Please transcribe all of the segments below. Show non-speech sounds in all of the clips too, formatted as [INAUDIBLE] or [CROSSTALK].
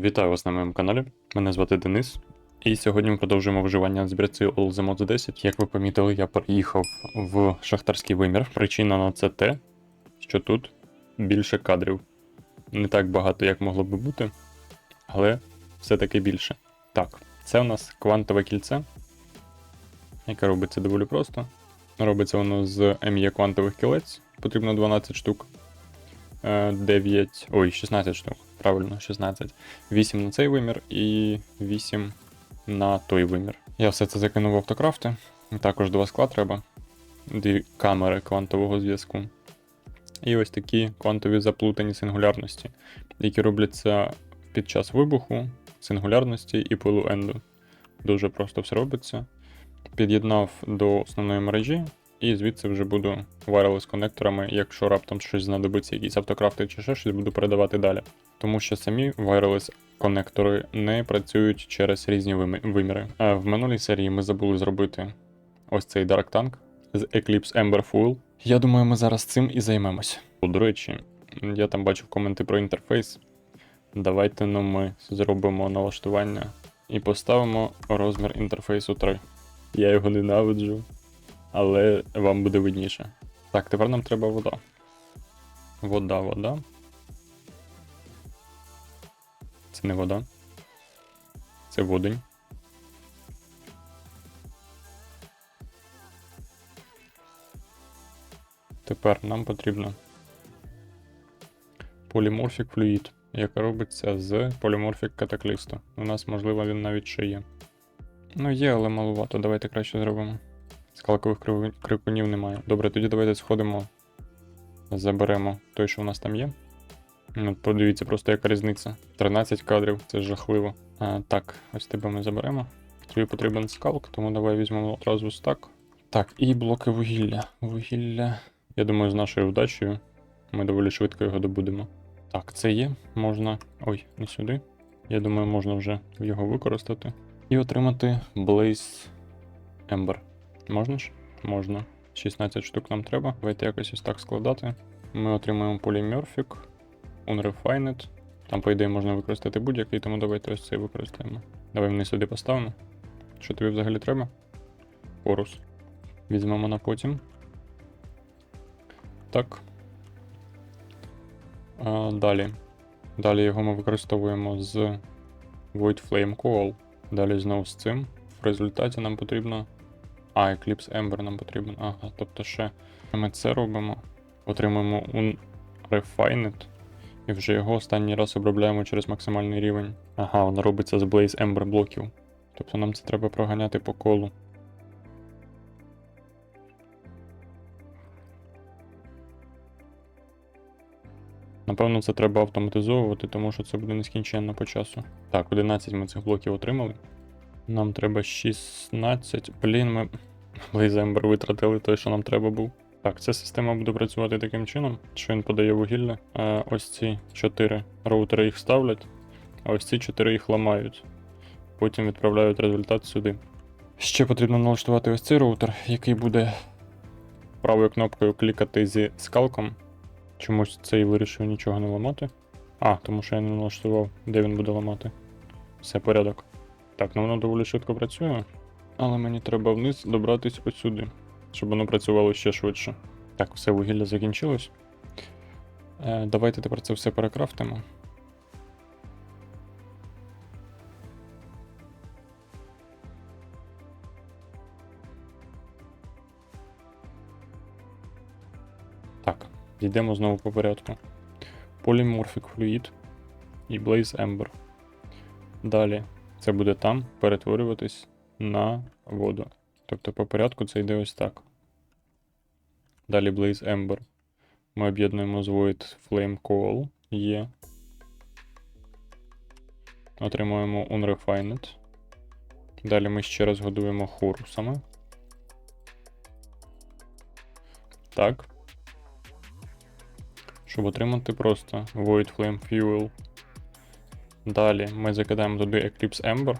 Вітаю вас на моєму каналі. Мене звати Денис. І сьогодні ми продовжуємо вживання збірці All the Mods 10. Як ви помітили, я переїхав в шахтарський вимір. Причина на це те, що тут більше кадрів. Не так багато, як могло би бути, але все-таки більше. Так, це у нас квантове кільце, яке робиться доволі просто. Робиться воно з МЄ квантових кілець, потрібно 12 штук. Е, 9. Ой, 16 штук. Правильно, 16. 8 на цей вимір і 8 на той вимір. Я все це закинув в автокрафти. Також два скла треба. Дві камери квантового зв'язку. І ось такі квантові заплутані сингулярності, які робляться під час вибуху, сингулярності і пилу енду. Дуже просто все робиться. Під'єднав до основної мережі, і звідси вже буду wireless конекторами, якщо раптом щось знадобиться, якісь автокрафти чи ще щось, буду передавати далі. Тому що самі wireless конектори не працюють через різні виміри. А в минулій серії ми забули зробити ось цей Dark Tank з Eclipse Ember Fuel. Я думаю, ми зараз цим і займемось. До речі, я там бачив коменти про інтерфейс. Давайте ну, ми зробимо налаштування і поставимо розмір інтерфейсу 3. Я його ненавиджу, але вам буде видніше. Так, тепер нам треба вода. Вода, вода. Це не вода. Це водень. Тепер нам потрібно поліморфік флюїд, яка робиться з поліморфік катаклісту. У нас, можливо, він навіть ще є. Ну, є, але малувато. Давайте краще зробимо. Скалкових крикунів немає. Добре, тоді давайте сходимо. Заберемо той, що у нас там є. Ну, подивіться, просто яка різниця. 13 кадрів, це жахливо. А, так, ось тебе ми заберемо. Тобі потрібен скалк, тому давай візьмемо одразу стак. Так, і блоки вугілля. Вугілля. Я думаю, з нашою вдачею ми доволі швидко його добудемо. Так, це є. Можна. Ой, не сюди. Я думаю, можна вже його використати. І отримати Blaze Ember. Можна ж? Можна. 16 штук нам треба. Давайте якось ось так складати. Ми отримаємо Polymorphic, Unrefined. Там, по ідеї, можна використати будь-який, тому давайте ось цей використаємо. Давай вони сюди поставимо. Що тобі взагалі треба? Порус. Візьмемо на потім. Так. А, далі. Далі його ми використовуємо з Void Flame Coal. Далі знову з цим. В результаті нам потрібно. А, Eclipse Ember нам потрібен. Ага, тобто ще ми це робимо. Отримуємо Unrefined. І вже його останній раз обробляємо через максимальний рівень. Ага, воно робиться з Blaze Ember блоків. Тобто нам це треба проганяти по колу. Напевно, це треба автоматизовувати, тому що це буде нескінченно по часу. Так, 11 ми цих блоків отримали. Нам треба 16. Блін, ми [LAUGHS] Блейзембер витратили той, що нам треба був. Так, ця система буде працювати таким чином, що він подає вугілля. А ось ці 4 роутери їх ставлять, а ось ці 4 їх ламають. Потім відправляють результат сюди. Ще потрібно налаштувати ось цей роутер, який буде правою кнопкою клікати зі скалком. Чомусь цей вирішив нічого не ламати. А, тому що я не налаштував, де він буде ламати. Все порядок. Так, ну воно доволі швидко працює. Але мені треба вниз добратись ось сюди, щоб воно працювало ще швидше. Так, все вугілля закінчилось. Е, давайте тепер це все перекрафтимо. Так, йдемо знову по порядку. Polymorphic Fluid і Blaze Ember. Далі це буде там перетворюватись на воду. Тобто по порядку це йде ось так. Далі Blaze Ember. Ми об'єднуємо з Void Flame Coal. Є. Отримуємо Unrefined. Далі ми ще раз годуємо хорусами. Так. Щоб отримати просто Void Flame Fuel. Далі ми закидаємо туди Eclipse Ember.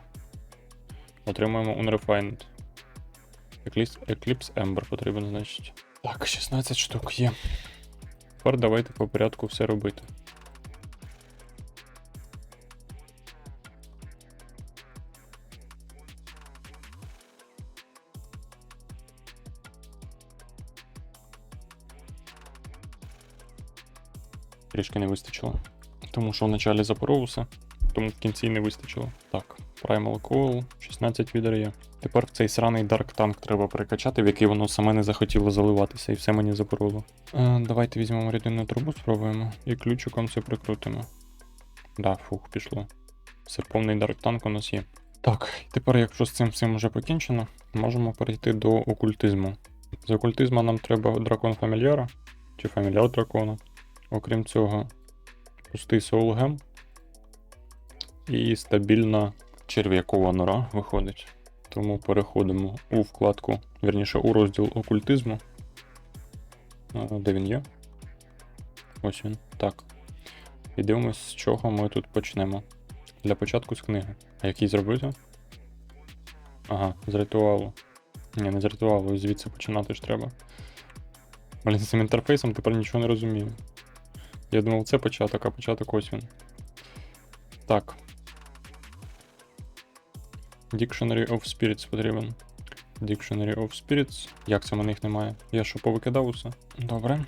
Отримуємо Unrefined. Eclipse Ember потрібен, значить. Так, 16 штук є. Тепер давайте по порядку все робити. Трішки не вистачило, тому що в началі запоровуся, тому в кінці не вистачило. Так. Primal Coil, 16 відер є. Тепер в цей сраний Dark Tank треба перекачати, в який воно саме не захотіло заливатися, і все мені запороло. Е, давайте візьмемо рідинну трубу, спробуємо, і ключиком це прикрутимо. Да, фух, пішло. Все, повний Dark Tank у нас є. Так, тепер, якщо з цим всім вже покінчено, можемо перейти до окультизму. З окультизму нам треба дракон фамільяра, чи фамільяр дракона. Окрім цього, пустий соулгем і стабільна черв'якова нора виходить. Тому переходимо у вкладку, вірніше у розділ окультизму. Де він є? Ось він. Так. І дивимось, з чого ми тут почнемо. Для початку з книги. А який зробити? Ага, з ритуалу. Ні, не з ритуалу, звідси починати ж треба. Блін, з цим інтерфейсом тепер нічого не розумію. Я думав, це початок, а початок ось він. Так. Dictionary of Spirits потрібен. Dictionary of Spirits. Як це в їх немає? Я що повикидав усе? Добре.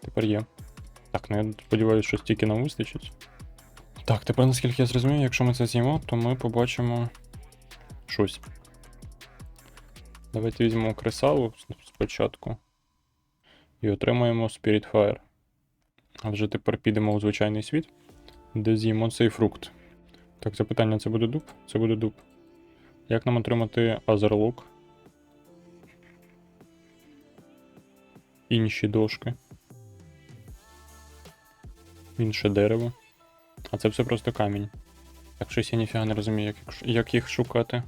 Тепер є. Так, ну я сподіваюся, що стільки нам вистачить. Так, тепер, наскільки я зрозумів, якщо ми це з'їмо, то ми побачимо щось. Давайте візьмемо кресалу спочатку. І отримаємо Spirit Fire. А вже тепер підемо у звичайний світ, де з'їмо цей фрукт. Так, запитання: це буде дуб? Це буде дуб. Як нам отримати Азерлок? Інші дошки. Інше дерево. А це все просто камінь. Так щось я ніфіга не розумію, як, як їх шукати.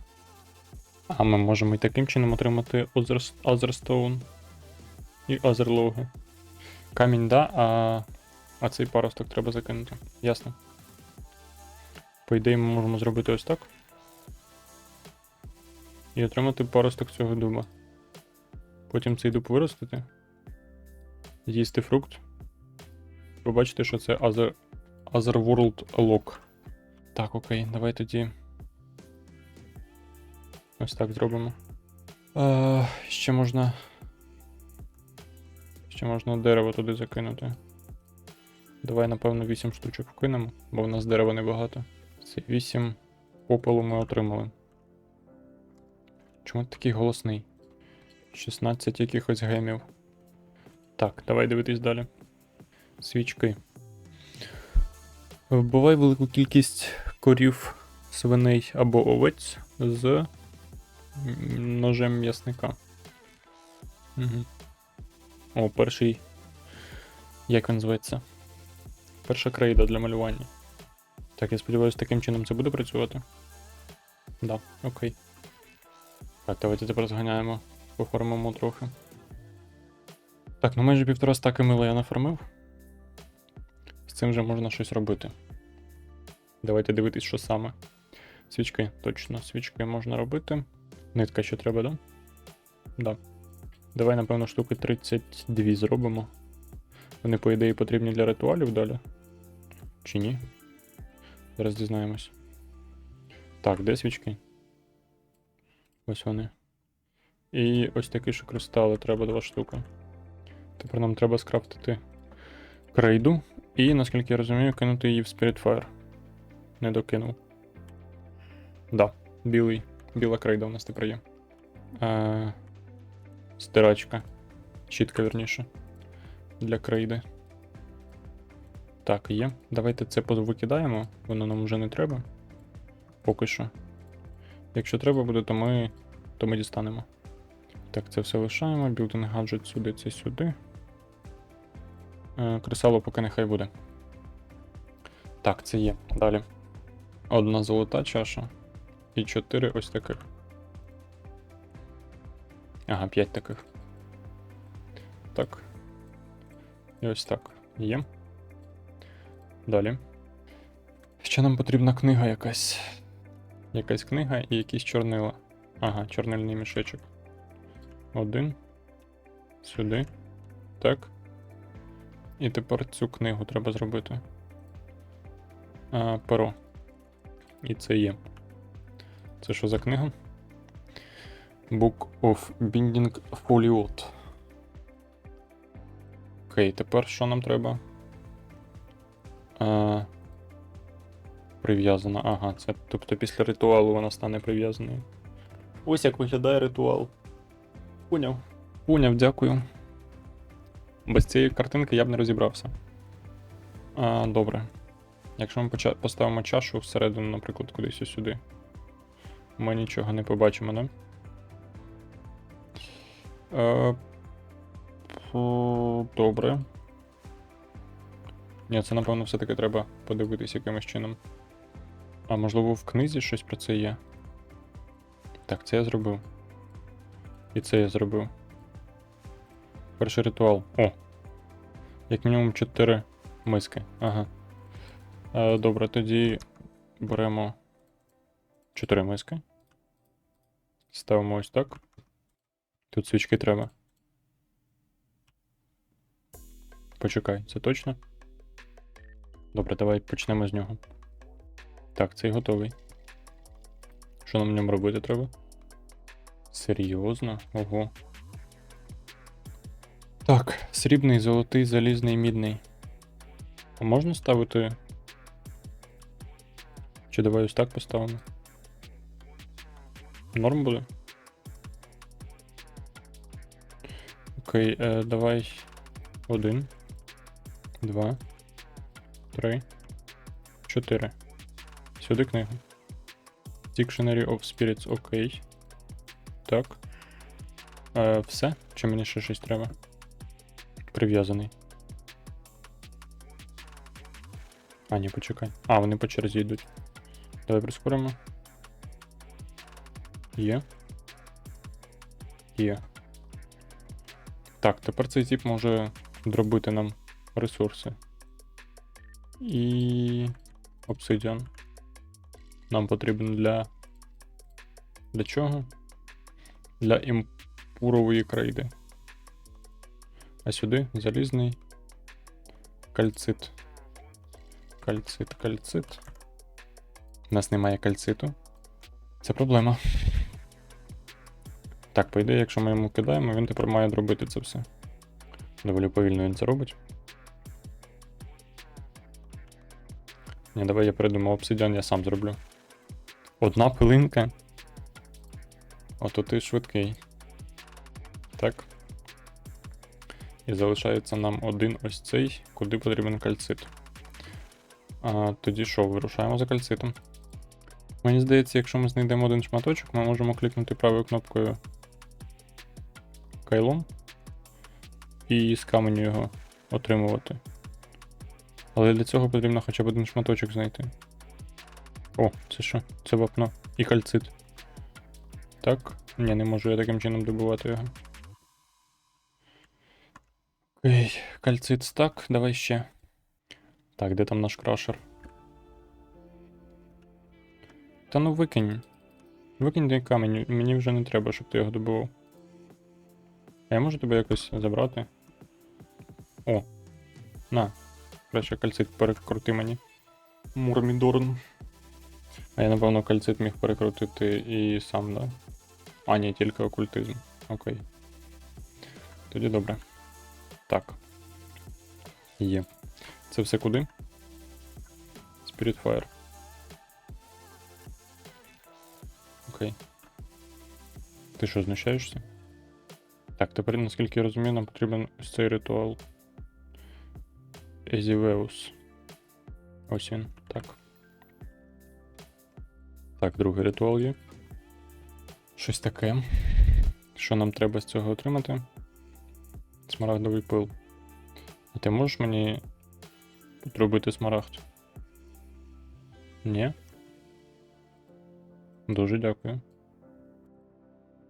А ми можемо і таким чином отримати Азерстоун і Азерлоги. Камінь, да, а, а цей паросток треба закинути. Ясно. По ідеї, ми можемо зробити ось так. І отримати паросток цього дуба. Потім цей дуб виростити. З'їсти фрукт. Побачите, що це Other, Otherworld Lock. Так, окей, давай тоді. Ось так зробимо. Е, ще можна. Ще можна дерево туди закинути. Давай, напевно, 8 штучок вкинемо, бо в нас дерева небагато. Це 8 попелу ми отримали. Чому ти такий голосний? 16 якихось гемів. Так, давай дивитись далі. Свічки. Вбивай велику кількість корів, свиней або овець з ножем м'ясника. Угу. О, перший. Як він зветься? Перша крейда для малювання. Так, я сподіваюся, таким чином це буде працювати. Да, окей. Так, давайте тепер зганяємо, поформимо трохи. Так, ну майже півтора стаки мила я нафармив. З цим вже можна щось робити. Давайте дивитись, що саме. Свічки, точно, свічки можна робити. Нитка ще треба, да? Да. Давай, напевно, штуки 32 зробимо. Вони, по ідеї, потрібні для ритуалів далі. Чи ні? Зараз дізнаємось. Так, де свічки? Ось вони. І ось такі ж кристали треба два штуки. Тепер нам треба скрафтити крейду. І, наскільки я розумію, кинути її в Spiritfire. Не докинув. Да, білий. Біла крейда у нас тепер є. Е, стирачка. Щітка, верніше. Для крейди. Так, є. Давайте це викидаємо, воно нам вже не треба. Поки що. Якщо треба буде, то ми, то ми дістанемо. Так, це все лишаємо. Building гаджет сюди, це сюди. Е, кресало поки нехай буде. Так, це є. Далі. Одна золота чаша. І чотири ось таких. Ага, п'ять таких. Так. І ось так. Є. Далі. Ще нам потрібна книга якась. Якась книга і якісь чорнила. Ага, чорнильний мішечок. Один. Сюди. Так. І тепер цю книгу треба зробити. А, перо. І це є. Це що за книга? Book of Binding Foliot. Окей, тепер що нам треба? А, прив'язана. Ага, це тобто після ритуалу вона стане прив'язаною. Ось як виглядає ритуал. Поняв. Поняв, дякую. Без цієї картинки я б не розібрався. А, добре. Якщо ми поставимо чашу всередину, наприклад, кудись ось сюди. Ми нічого не побачимо, да? Е, добре. Ні, це напевно все-таки треба подивитись якимось чином. А можливо в книзі щось про це є? Так, це я зробив. І це я зробив. Перший ритуал. О! Як мінімум 4 миски. Ага. Е, добре, тоді беремо 4 миски. Ставимо ось так. Тут свічки треба. Почекай, це точно? Добре, давай почнемо з нього. Так, цей готовий. Що нам в ньому робити треба? Серйозно? Ого. Так, срібний, золотий, залізний, мідний. А можна ставити. Чи давай ось так поставимо? Норм буде? Окей, е, давай. Один. Два. Три. Чотири. Сюди книгу. Dictionary of Spirits, окей. Так. Е, все? Чи мені ще щось треба? Прив'язаний. А, ні, почекай. А, вони по черзі йдуть. Давай прискоримо. Є. Є. Так, тепер цей тип може дробити нам ресурси. І. Обсидіан. Нам потрібен для. Для чого? Для імпурової крейди. А сюди залізний кальцит. Кальцит, кальцит. У нас немає кальциту. Це проблема. Так, по ідеї, якщо ми йому кидаємо, він тепер має зробити це все. Доволі повільно він це робить. Ні, давай я придумав обсидіан, я сам зроблю. Одна пилинка. Ото ти швидкий. Так. І залишається нам один ось цей, куди потрібен кальцит. А, тоді що, вирушаємо за кальцитом. Мені здається, якщо ми знайдемо один шматочок, ми можемо клікнути правою кнопкою кайлом і з каменю його отримувати. Але для цього потрібно хоча б один шматочок знайти. О, це що? Це вапно. І кальцит. Так. Ні, не можу я таким чином добувати його. Окей, кальцит стак, давай ще. Так, де там наш крашер? Та ну викинь. Викинь той камінь, мені вже не треба, щоб ти його добував. А я можу тебе якось забрати? О. На. Краще кальцит перекрути мені. Мурмідорн. А я, напевно, кальцит міг перекрутити і сам, да? А, ні, тільки окультизм. Окей. Тоді добре. Так. Є. Це все куди? Spiritfire. Окей. Ти що, знущаєшся? Так, тепер, наскільки я розумію, нам потрібен ось цей ритуал. Езівеус. Ось він, так. Так, другий ритуал є. Щось таке. Що нам треба з цього отримати? Смарагдовий пил. А ти можеш мені підробити смарагд? Ні? Дуже дякую.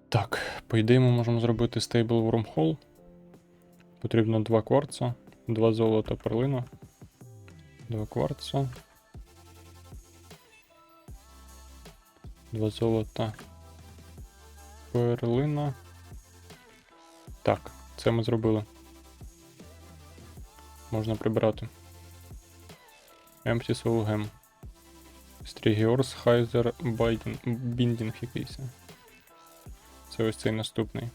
Так, по ідеї ми можемо зробити стейбл Wormhole. Потрібно два кварца, два золота перлина, два кварца. Два золота перлина. Так, це ми зробили. Можна прибирати. Empty Soul Gem. Стрігіорс Хайзер Біндінг якийсь. Це ось цей наступний.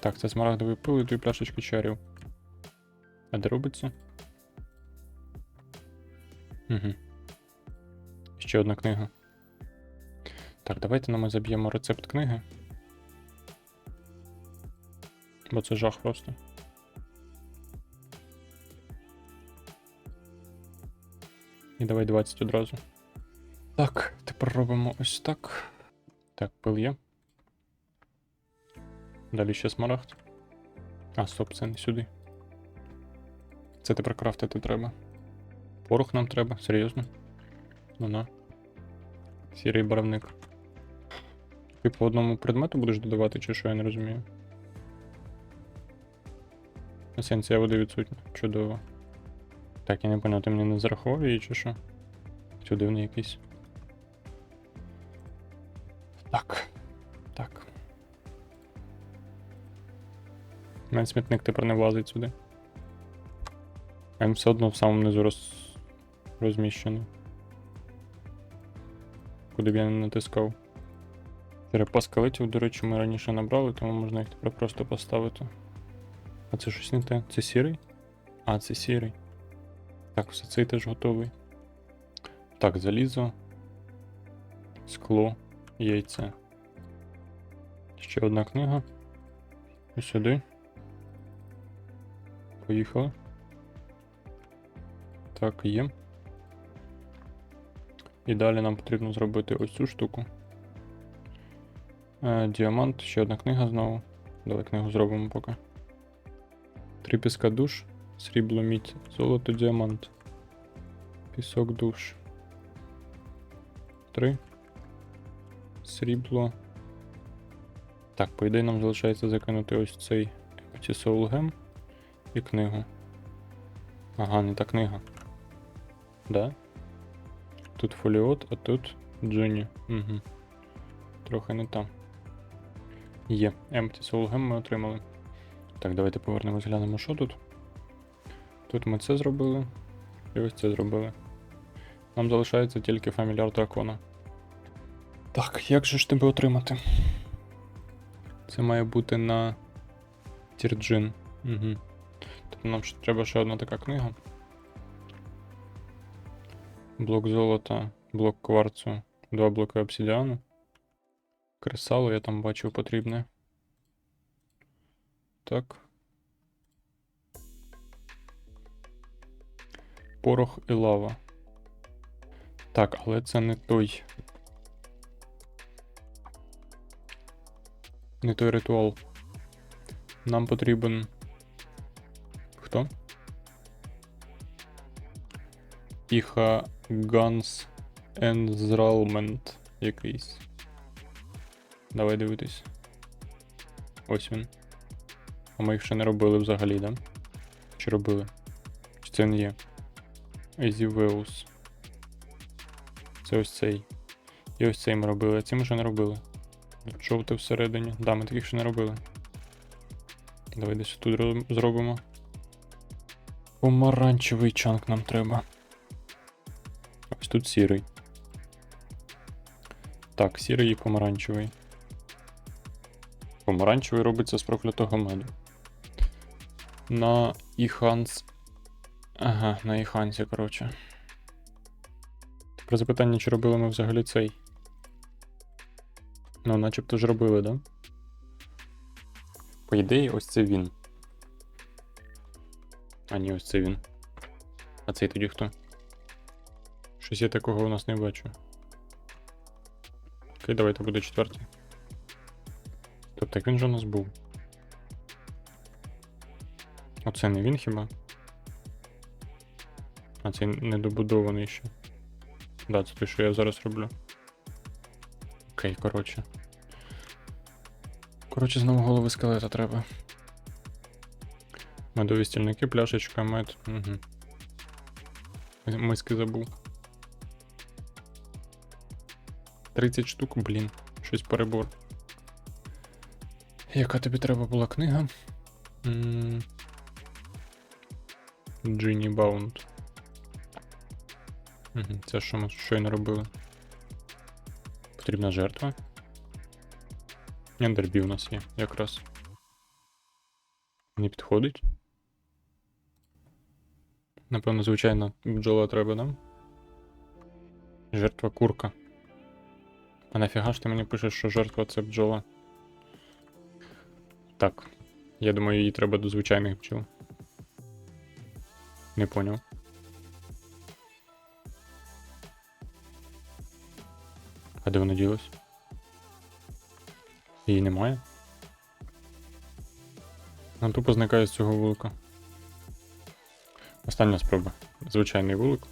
Так, це смарагдовий пил і дві пляшечки чарів. А де робиться? Угу. Ще одна книга. Так, давайте ну, ми заб'ємо рецепт книги. Бо це жах просто. І давай 20 одразу. Так, тепер робимо ось так. Так, пил є. Далі ще смарагд. А, стоп, це не сюди. Це тепер крафтити треба. Порох нам треба, серйозно. Ну на. Сірий барвник. Ти по одному предмету будеш додавати, чи що я не розумію. Есенція води відсутня. Чудово. Так, я не поняв, ти мені не зарахував чи що? Це дивний якийсь. Так. Так. Мене смітник тепер не влазить сюди. Він все одно в самому низу роз... розміщений. Куди б я не натискав. Черепа скелетів, до речі, ми раніше набрали, тому можна їх тепер просто поставити. А це щось не те. Це сірий? А, це сірий. Так, все цей теж готовий. Так, залізо. Скло, яйце. Ще одна книга. І сюди. Поїхали. Так, є. І далі нам потрібно зробити ось цю штуку. Е, діамант, ще одна книга знову. Давай книгу зробимо поки. Три піска душ, срібло мідь, золото, діамант. Пісок душ. Три. Срібло. Так, по ідеї нам залишається закинути ось цей Empty Soul Gem і книгу. Ага, не та книга. Да? Тут фоліот, а тут Джуні. Угу. Трохи не там. Є. Empty Soul Gem ми отримали. Так, давайте повернемось, глянемо, що тут. Тут ми це зробили. І ось це зробили. Нам залишається тільки фамільяр дракона. Так, як же ж тебе отримати? Це має бути на Тірджин. Угу. Тобто нам ще треба ще одна така книга. Блок золота, блок кварцу, два блоки обсидіану. Кресало я там бачив потрібне. Так. Порох і лава. Так, але це не той. Не той ритуал. Нам потрібен. Хто? Іха Ганс Enzralment якийсь. Давай дивитись. Ось він. А ми їх ще не робили взагалі, да? Чи робили? Чи це не є? Езівеус. Це ось цей. І ось цей ми робили, а ці ми ще не робили. Жовте всередині. Да, ми таких ще не робили. Давай десь тут зробимо. Помаранчевий чанк нам треба. Тут сірий. Так, сірий і помаранчевий. Помаранчевий робиться з проклятого меду. На Іханс. Ага, на Іхансі, коротше. Тепер запитання, чи робили ми взагалі цей. Ну, начебто ж робили, да? По ідеї, ось це він. А ні, ось це він. А цей тоді хто? Щось я такого у нас не бачу. Окей, давайте буде четвертий. Тобто так він же у нас був. Оце не він хіба? А цей недобудований ще. Да, це те, що я зараз роблю. Окей, коротше. Коротше, знову голови скелета треба. Медові стільники, пляшечка, мед. Угу. Миски забув. 30 штук, блін, щось перебор. Яка тобі треба була книга? Джині Баунд. Це що ми щойно робили? Потрібна жертва. Ендербі у нас є, якраз. Не підходить. Напевно, звичайно, бджола треба, да? Жертва курка. А нафіга ж ти мені пишеш, що жертва це бджола? Так. Я думаю, її треба до звичайних бджіл. Не поняв. А де вона ділась? Її немає? Вона тупо зникає з цього вулика. Остання спроба. Звичайний вулик.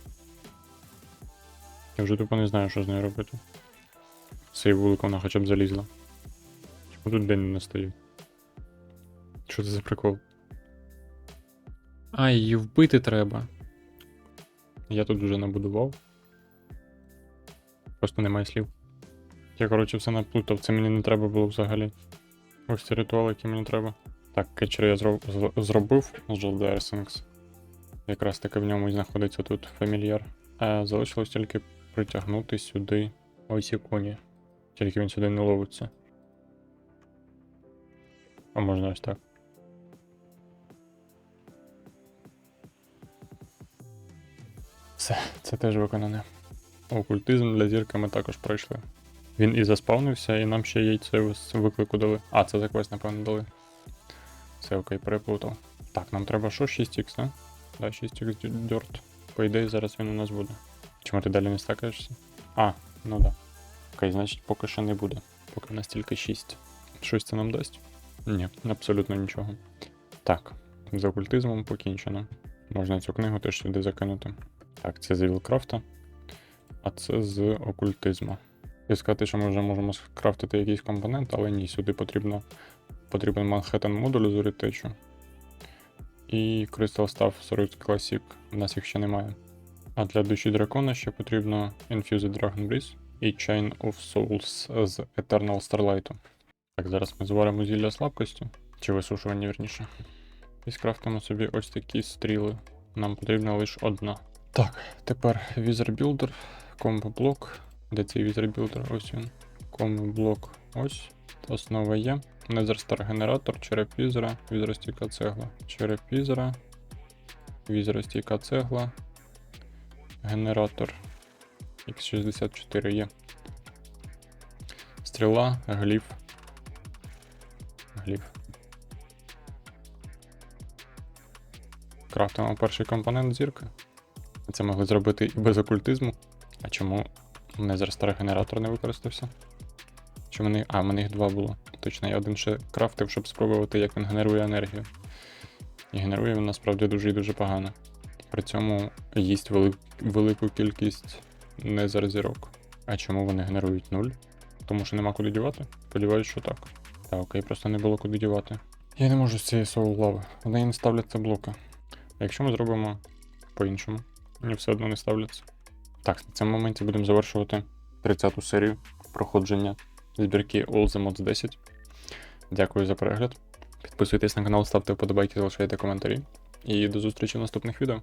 Я вже тупо не знаю, що з нею робити. З цієї вулика вона хоча б залізла. Чому тут день не стоїть? Що це за прикол? А, її вбити треба. Я тут вже набудував. Просто немає слів. Я, коротше, все наплутав, це мені не треба було взагалі. Ось ці ритуали, які мені треба. Так, кетчер я зроб... зробив з Joldersings. Якраз таки в ньому і знаходиться тут фамільяр. А залишилось тільки притягнути сюди ось і коні. Тільки він сюди не ловиться. А можна ось так. Все, це теж виконане. Окультизм для зірки ми також пройшли. Він і заспавнився, і нам ще яйце з виклику дали. А, це за квест, напевно, дали. Все окей, переплутав. Так, нам треба що? 6х, да? Да, 6х дьорт. По ідеї, зараз він у нас буде. Чому ти далі не стакаєшся? А, ну да. Окей, значить поки що не буде. Поки в нас тільки 6. Щось це нам дасть? Ні, абсолютно нічого. Так, з окультизмом покінчено. Можна цю книгу теж сюди закинути. Так, це з Вілкрафта. А це з окультизму. І сказати, що ми вже можемо скрафтити якийсь компонент, але ні, сюди потрібно, потрібен Manhattan модуль з урітечу. І Crystal Staff з Root Classic. У нас їх ще немає. А для душі дракона ще потрібно Infused Dragon Breeze і Chain of Souls з Eternal Starlight. Так, зараз ми зваримо зілля слабкості, чи висушування вірніше. І скрафтимо собі ось такі стріли. Нам потрібна лише одна. Так, тепер Wizard Builder, Combo блок. Де цей Wizard Builder? Ось він. Combo блок ось. Основа є. Nether генератор, череп візера, візеростійка цегла. Череп візера, візеростійка цегла. Генератор X64 є. Стріла, гліф. Гліф. Крафтимо перший компонент зірки. Це могли зробити і без окультизму. А чому старий генератор не використався? Чи мене. А, в мене їх два було. Точно, я один ще крафтив, щоб спробувати, як він генерує енергію. І генерує він насправді дуже і дуже погано. При цьому їсть вели... велику кількість незерзірок. А чому вони генерують нуль? Тому що нема куди дівати? Сподіваюсь, що так. Так, окей, просто не було куди дівати. Я не можу з цієї соул лави. В неї не ставляться блоки. Якщо ми зробимо по-іншому, мені все одно не ставляться. Так, на цьому моменті будемо завершувати 30-ту серію проходження збірки All the Mods 10. Дякую за перегляд. Підписуйтесь на канал, ставте вподобайки, залишайте коментарі. І до зустрічі в наступних відео.